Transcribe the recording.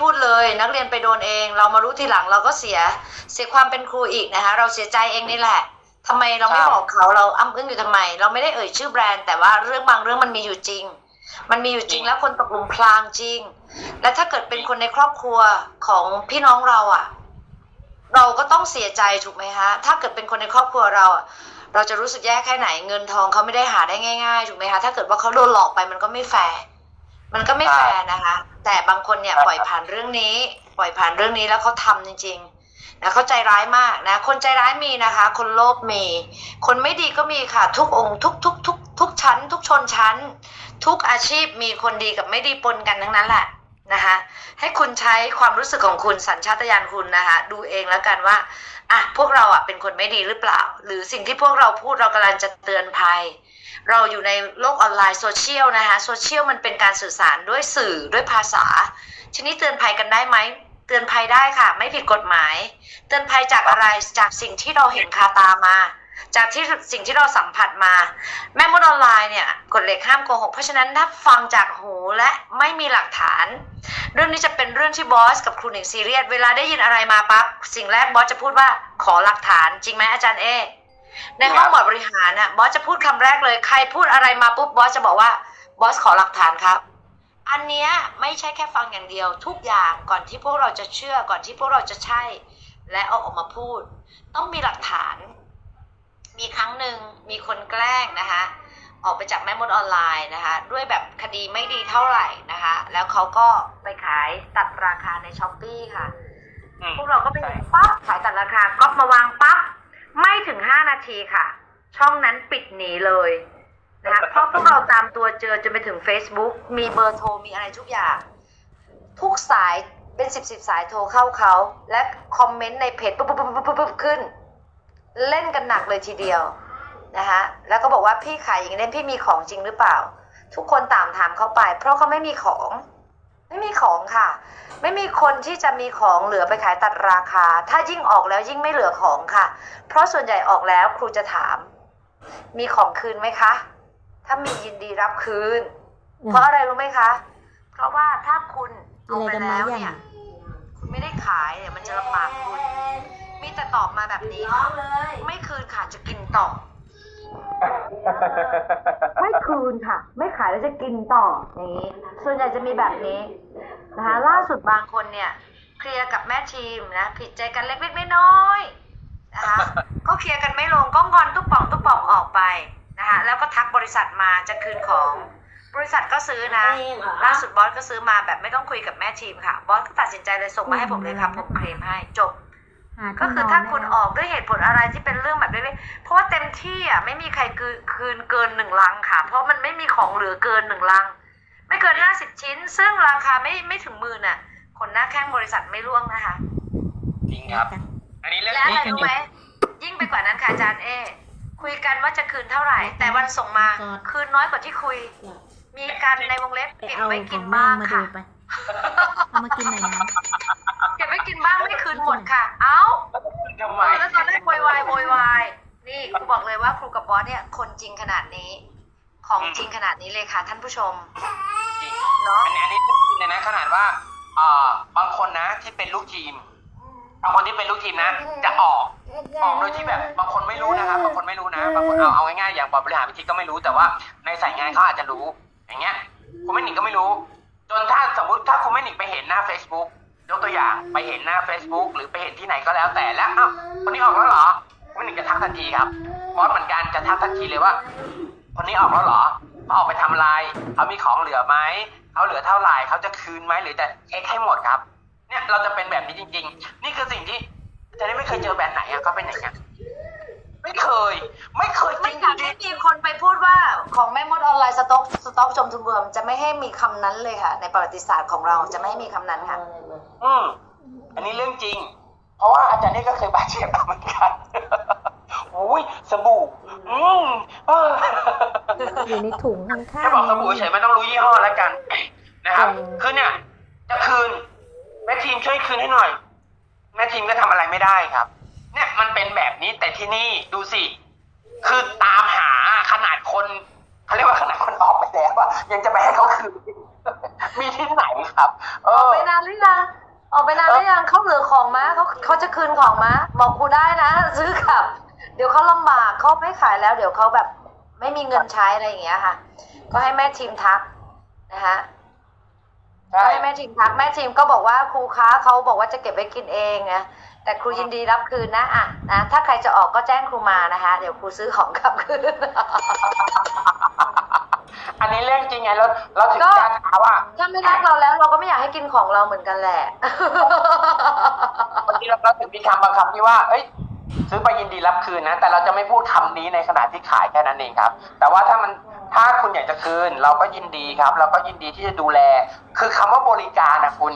พูดเลยนักเรียนไปโดนเอง เรามารู้ทีหลังเราก็เสียเสียความเป็นครูอีกนะคะ เราเสียใจเองนี่แหละทำไมเราไม่ครับบอกเขาเราอ้ำอึ้งอยู่ทำไม เราไม่ได้เอ่ยชื่อแบรนด์แต่ว่าเรื่องบางเรื่องมันมีอยู่จริง มันมีอยู่จริงแล้วคนตกหลุมพรางจริง และถ้าเกิดเป็นคนในครอบครัวของพี่น้องเราอะเราก็ต้องเสียใจถูกไหมฮะถ้าเกิดเป็นคนในครอบครัวเราอะเราจะรู้สึกแย่แค่ไหนเงินทองเขาไม่ได้หาได้ง่ายๆถูกไหมคะถ้าเกิดว่าเขาโดนหลอกไปมันก็ไม่แฟร์ มันก็ไม่แฟร์นะคะ แต่บางคนเนี่ยครับปล่อยผ่านเรื่องนี้ ปล่อยผ่านเรื่องนี้แล้วเขาทำจริงๆนะเขาใจร้ายมากนะ คนใจร้ายมีนะคะ คนโลภมี คนไม่ดีก็มีค่ะ ทุกองค์ทุกทุกทุกทุกชั้น ทุกชนชั้น ทุกอาชีพมีคนดีกับไม่ดีปนกันทั้งนั้นแหละ นะคะให้คุณใช้ความรู้สึกของคุณสัญชาตญาณคุณนะคะดูเองแล้วกันว่าอะพวกเราอะเป็นคนไม่ดีหรือเปล่า หรือสิ่งที่พวกเราพูดเรากำลังจะเตือนภัย เราอยู่ในโลกออนไลน์โซเชียลนะคะโซเชียลมันเป็นการสื่อสารด้วยสื่อด้วยภาษาทีนี้เตือนภัยกันได้ไหมเตือนภัยได้ค่ะ ไม่ผิดกฎหมาย เตือนภัยจากอะไรจากสิ่งที่เราเห็นคาตามา จากที่สิ่งที่เราสัมผัสมา แม่มดออนไลน์เนี่ยกฎเหล็กห้ามโกหก เพราะฉะนั้นถ้าฟังจากหูและไม่มีหลักฐาน เรื่องนี้จะเป็นเรื่องที่บอสกับครูหนิงซีเรียสเวลาได้ยินอะไรมาปั๊บสิ่งแรกบอสจะพูดว่าขอหลักฐานจริงไหมอาจารย์เอ ในห้องบอร์ดบริหารน่ะบอสจะพูดคำแรกเลยใครพูดอะไรมาปุ๊บบอสจะบอกว่าบอสขอหลักฐานครับอันเนี้ยไม่ใช่แค่ฟังอย่างเดียว ทุกอย่างก่อนที่พวกเราจะเชื่อก่อนที่พวกเราจะใช่ และเอาออกมาพูด ต้องมีหลักฐาน มีครั้งหนึ่งมีคนแกล้งนะคะ ออกไปจากแม่มดออนไลน์นะคะ ด้วยแบบคดีไม่ดีเท่าไหร่นะคะ แล้วเขาก็ไปขายตัดราคาในช้อปปีค่ะอืมพวกเราก็ไปเห็นปั๊บขายตัดราคาก็มาวางปั๊บไม่ถึงห้านาทีค่ะ ช่องนั้นปิดหนีเลยนะคะเพราะพวกเราตามตัวเจอจนไปถึง Facebook มีเบอร์โทรมีอะไรทุกอย่าง ทุกสายเป็นสิบสิบสายโทรเข้าเขา และคอมเมนต์ในเพจปุ๊บปุ๊บปุ๊บปุ๊บปุ๊บขึ้น เล่นกันหนักเลยทีเดียวนะคะแล้วก็บอกว่าพี่ขายอย่างนี้พี่มีของจริงหรือเปล่า ทุกคนตามถามเข้าไป เพราะเขาไม่มีของ ไม่มีของค่ะ ไม่มีคนที่จะมีของเหลือไปขายตัดราคา ถ้ายิ่งออกแล้วยิ่งไม่เหลือของค่ะ เพราะส่วนใหญ่ออกแล้วครูจะถาม มีของคืนไหมคะ ถ้ามียินดีรับคืน เพราะอะไรรู้ไหมคะ เพราะว่าถ้าคุณเอาไปแล้วเนี่ย คุณไม่ได้ขายเนี่ยมันจะลำบากคุณ มีแต่ตอบมาแบบนี้ค่ะไม่คืนค่ะจะกินต่อ ไม่คืนค่ะ ไม่ขายแล้วจะกินต่ออย่างนี้ ส่วนใหญ่จะมีแบบนี้นะคะล่าสุดบางคนเนี่ย เคลียร์กับแม่ทีมนะผิดใจกันเล็กๆน้อยๆนะคะ ก็เคลียร์กันไม่ลงก็งอนตุ๊บป่องตุ๊บป่องออกไปนะคะแล้วก็ทักบริษัทมาจะคืนของ บริษัทก็ซื้อนะล่าสุดบอสก็ซื้อมาแบบไม่ต้องคุยกับแม่ทีมค่ะ บอสก็ตัดสินใจเลยส่งมาให้ผมเลยครับผมเคลมให้จบหา ก็ที่คือนนถ้าได้คุณแล้วออกด้วยเหตุผลอะไรที่เป็นเรื่องแบบเล็กๆเพราะว่าเต็มที่อะไม่มีใครคืนคืนเกินหนึ่งลังค่ะ เพราะมันไม่มีของเหลือเกินหนึ่งลัง ไม่เกินห้าสิบชิ้น ซึ่งราคาไม่ไม่ถึงหมื่นอะคนหน้าแข้งบริษัทไม่ร่วงนะคะจริงครับ อันนี้เรื่องและอะไรจริงรู้ไหมยิ่งไปกว่านั้นค่ะอาจารย์เอ คุยกันว่าจะคืนเท่าไหร่ แต่วันส่งมาคืนน้อยกว่าที่คุย มีกันในวงเล็บไปเก็บเอาไว้ขกิอนงแม่บ้างมาดูค่ะไปเอามากินหน่อยนะเก็บ ไว้กินบ้างไม่คืนหมดค่ะ เอ้าทำไมเออแล้วตอนแรกโวยวายโวยวายนี่ครูบอกเลยว่าครูกับบอสเนี่ยคนจริงขนาดนี้ ของจริงขนาดนี้เลยค่ะ ท่านผู้ชมจริงเนาะอันนี้อันนี้จริงเลยนะขนาดว่าเอ่อบางคนนะที่เป็นลูกทีมบางคนที่เป็นลูกทีมนะ จะออกออกโดยที่แบบบางคนไม่รู้นะครับบางคนไม่รู้นะบางคนเอาเอาง่ายๆอย่างบอร์ดบริหารวิธีก็ไม่รู้แต่ว่า ในสายงานเขาอาจจะรู้ อย่างเงี้ยคุณไม่หนิงก็ไม่รู้ จนถ้าสมมติถ้าคุณไม่หนิงไปเห็นหน้า Facebook ย กตัวอย่างไปเห็นหน้า Facebook หรือไปเห็นที่ไหนก็แล้วแต่แล้วอ้าวคนนี้ออกแล้วเหรอคุณไม่หนิงจะทักทันทีครับบอสเหมือนกันจะทักทันทีเลยว่า คนนี้ออกแล้วเหรอเขาออกไปทำอะไรเขามีของเหลือไหมเขาเหลือเท่าไหร่เขาจะคืนไหมหรือจะเช็คให้หมดครับ เนี่ยเราจะเป็นแบบนี้จริง ๆ นี่คือสิ่งที่จะได้ไม่เคยเจอแบบไหนอะก็เป็นอย่างเงี้ยไม่เคย ไม่เคยจไม่ริงอยากจริให้มีคนไปพูดว่า ของแม่มดออนไลน์สต็อกสต็อกชมทุนรวมจะไม่ให้มีคำนั้นเลยค่ะ ในประวัติศาสตร์ของเราจะไม่ให้มีคำนั้นค่ะ อืมอันนี้เรื่องจริง เพราะว่าอาจารย์นี่ก็เคยบาดเจ็บเหมือนกันอุ้ยสบู่อืมเอออยู่ในถุงข้างๆ แค่บอกสบู่เฉยไม่ต้องรู้ยี่ห้อแล้วกัน นะครับอืมคือเนี่ย จะคืน แม่ทีมช่วยคืนให้หน่อย แม่ทีมก็ทำอะไรไม่ได้ครับ เนี่ยมันเป็นแบบนี้แต่ที่นี่ดูสิ คือตามหาขนาดคนเขาเรี ยกว่าขนาดคนออกไปแล้วอะยังจะไปให้เขาคืนมมีที่ไหนครับ เอออกอไปนานหรือยังออกไปนานหรือยังเขาเหลือของมาเขาเขาจะคืนของมาบอกครูได้นะ ซื้อกลับ เดี๋ยวเขาลำบากเขาไม่ขายแล้ว เดี๋ยวเขาแบบไม่มีเงินใช้อะไรอย่างเงี้ยค่ะ ก็ให้แม่ทีมทักนะคะใช่ก็ให้แม่ทีมทักแม่ทีมก็บอกว่าครูค้าเขาบอกว่าจะเก็บไว้กินเองนะแต่ครูยินดีรับคืนนะอะนะถ้าใครจะออกก็แจ้งครูมานะคะ เดี๋ยวครูซื้อของกลับคืน อันนี้เรื่องจริง ไงเราเราถึงก็ การถามว่าถ้าไม่รักเราแล้วเราก็ไม่อยากให้กินของเราเหมือนกันแหละ บางทีเราเราถึงมีคำบางคำที่ว่า เอ้ย ซื้อไปยินดีรับคืนนะ แต่เราจะไม่พูดคำนี้ในขณะที่ขายแค่นั้นเองครับ แต่ว่าถ้ามันถ้าคุณอยากจะคืน เราก็ยินดีครับ เราก็ยินดีที่จะดูแล คือคำว่าบริการนะคุณ